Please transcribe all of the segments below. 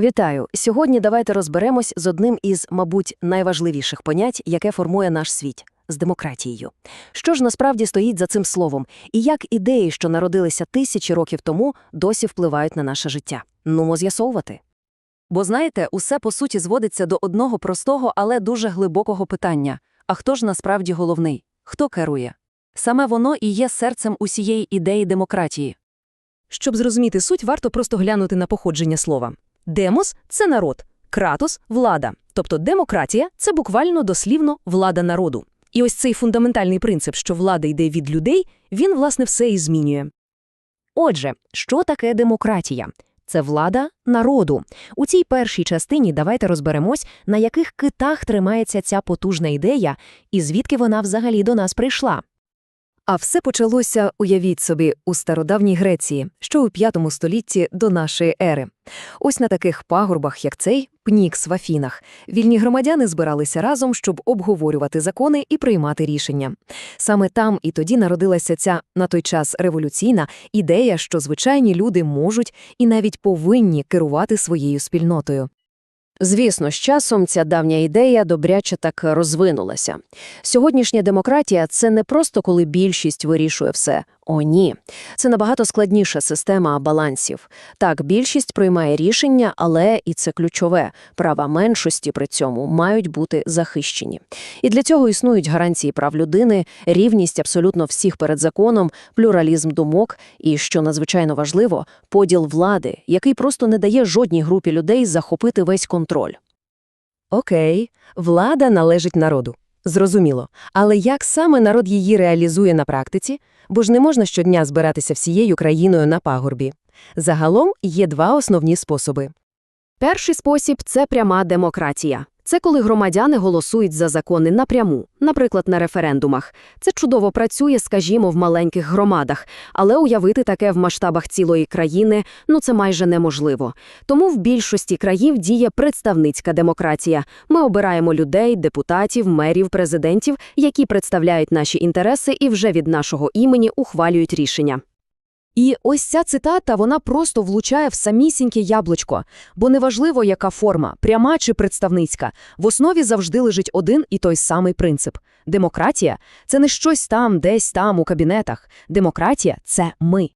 Вітаю! Сьогодні давайте розберемось з одним із, мабуть, найважливіших понять, яке формує наш світ з демократією. Що ж насправді стоїть за цим словом, і як ідеї, що народилися тисячі років тому, досі впливають на наше життя? Нумо з'ясовувати. Бо знаєте, усе по суті зводиться до одного простого, але дуже глибокого питання: а хто ж насправді головний? Хто керує? Саме воно і є серцем усієї ідеї демократії. Щоб зрозуміти суть, варто просто глянути на походження слова. Демос – це народ, кратос – влада. Тобто демократія – це буквально дослівно влада народу. І ось цей фундаментальний принцип, що влада йде від людей, він, власне, все і змінює. Отже, що таке демократія? Це влада народу. У цій першій частині давайте розберемось, на яких китах тримається ця потужна ідея і звідки вона взагалі до нас прийшла. А все почалося, уявіть собі, у стародавній Греції, що у п'ятому столітті до нашої ери. Ось на таких пагорбах, як цей, Пнікс в Афінах, вільні громадяни збиралися разом, щоб обговорювати закони і приймати рішення. Саме там і тоді народилася ця, на той час, революційна ідея, що звичайні люди можуть і навіть повинні керувати своєю спільнотою. Звісно, з часом ця давня ідея добряче так розвинулася. Сьогоднішня демократія – це не просто коли більшість вирішує все. О, ні. Це набагато складніша система балансів. Так, більшість приймає рішення, але, і це ключове, права меншості при цьому мають бути захищені. І для цього існують гарантії прав людини, рівність абсолютно всіх перед законом, плюралізм думок і, що надзвичайно важливо, поділ влади, який просто не дає жодній групі людей захопити весь контроль. Окей, влада належить народу. Зрозуміло. Але як саме народ її реалізує на практиці? Бо ж не можна щодня збиратися всією країною на пагорбі. Загалом є два основні способи. Перший спосіб – це пряма демократія. Це коли громадяни голосують за закони напряму, наприклад, на референдумах. Це чудово працює, скажімо, в маленьких громадах, але уявити таке в масштабах цілої країни – ну це майже неможливо. Тому в більшості країн діє представницька демократія. Ми обираємо людей, депутатів, мерів, президентів, які представляють наші інтереси і вже від нашого імені ухвалюють рішення. І ось ця цитата, вона просто влучає в самісіньке яблучко. Бо неважливо, яка форма, пряма чи представницька, в основі завжди лежить один і той самий принцип. Демократія – це не щось там, десь там, у кабінетах. Демократія – це ми.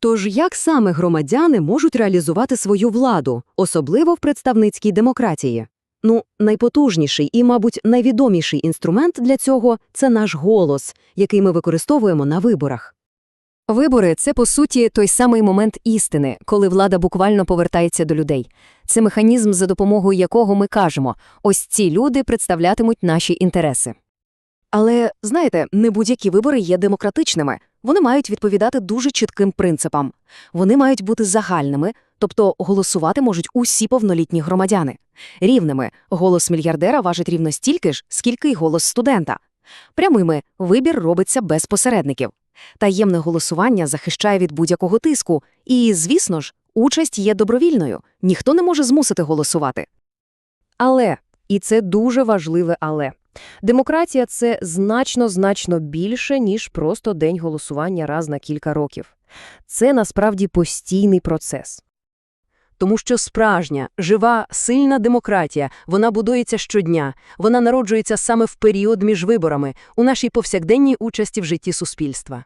Тож як саме громадяни можуть реалізувати свою владу, особливо в представницькій демократії? Ну, найпотужніший і, мабуть, найвідоміший інструмент для цього – це наш голос, який ми використовуємо на виборах. Вибори – це, по суті, той самий момент істини, коли влада буквально повертається до людей. Це механізм, за допомогою якого ми кажемо «ось ці люди представлятимуть наші інтереси». Але, знаєте, не будь-які вибори є демократичними. Вони мають відповідати дуже чітким принципам. Вони мають бути загальними, тобто голосувати можуть усі повнолітні громадяни. Рівними – голос мільярдера важить рівно стільки ж, скільки й голос студента. Прямими – вибір робиться без посередників. Таємне голосування захищає від будь-якого тиску. І, звісно ж, участь є добровільною. Ніхто не може змусити голосувати. Але, і це дуже важливе але, демократія – це значно-значно більше, ніж просто день голосування раз на кілька років. Це насправді постійний процес. Тому що справжня, жива, сильна демократія, вона будується щодня, вона народжується саме в період між виборами, у нашій повсякденній участі в житті суспільства.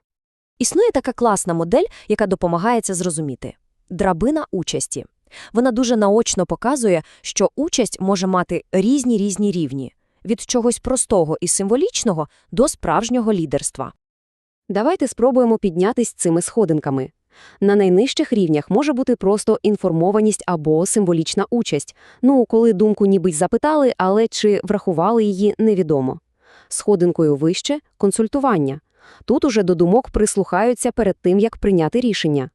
Існує така класна модель, яка допомагає це зрозуміти – драбина участі. Вона дуже наочно показує, що участь може мати різні-різні рівні – від чогось простого і символічного до справжнього лідерства. Давайте спробуємо піднятись цими сходинками. На найнижчих рівнях може бути просто інформованість або символічна участь. Ну, коли думку ніби запитали, але чи врахували її, невідомо. Сходинкою вище – консультування. Тут уже до думок прислухаються перед тим, як прийняти рішення.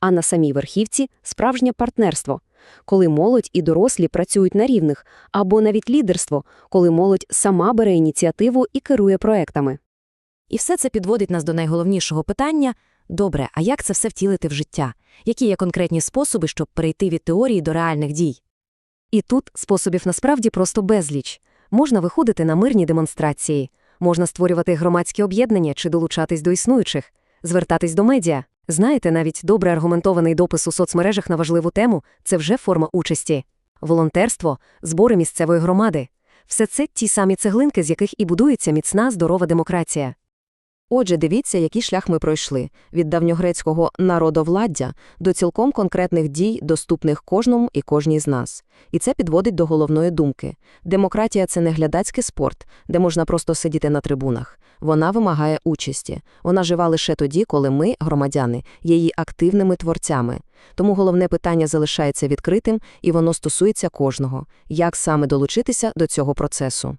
А на самій верхівці – справжнє партнерство, коли молодь і дорослі працюють на рівних, або навіть лідерство, коли молодь сама бере ініціативу і керує проектами. І все це підводить нас до найголовнішого питання – добре, а як це все втілити в життя? Які є конкретні способи, щоб перейти від теорії до реальних дій? І тут способів насправді просто безліч. Можна виходити на мирні демонстрації, можна створювати громадські об'єднання чи долучатись до існуючих, звертатись до медіа, Знаєте, навіть добре аргументований допис у соцмережах на важливу тему – це вже форма участі. Волонтерство, збори місцевої громади – все це ті самі цеглинки, з яких і будується міцна, здорова демократія. Отже, дивіться, який шлях ми пройшли – від давньогрецького «народовладдя» до цілком конкретних дій, доступних кожному і кожній з нас. І це підводить до головної думки. Демократія – це не глядацький спорт, де можна просто сидіти на трибунах. Вона вимагає участі. Вона жива лише тоді, коли ми, громадяни, є її активними творцями. Тому головне питання залишається відкритим, і воно стосується кожного. Як саме долучитися до цього процесу?